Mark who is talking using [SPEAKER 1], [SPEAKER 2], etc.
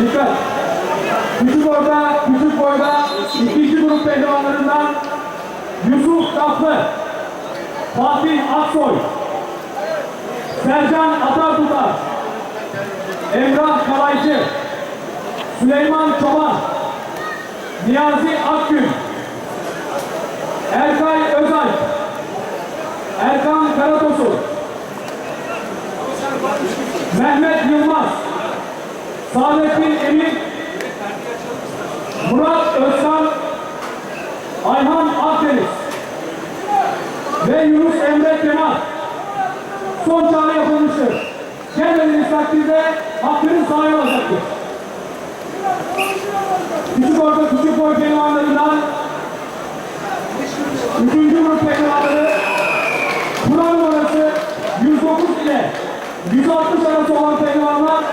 [SPEAKER 1] Dikkat! Küçük orada, ikinci grup pehlivanlarından Yusuf Tatlı, Fatih Aksoy, Sercan Atartutar, Emrah Kalaycı, Süleyman Çoban, Niyazi Akgün, Mehmet Yılmaz, Saadettin Emin, Murat Özkan, Ayhan Akdeniz ve Yunus Emre Kemal son çağrı yapılmıştır. Gelmediğiniz takdirde hakkınız sahaya olacaktır. Küçük orta küçük boy pehlivanlarından Üçüncü grup pehlivanları Kur'an numarası 109 ile 160 arası olan pehlivanlar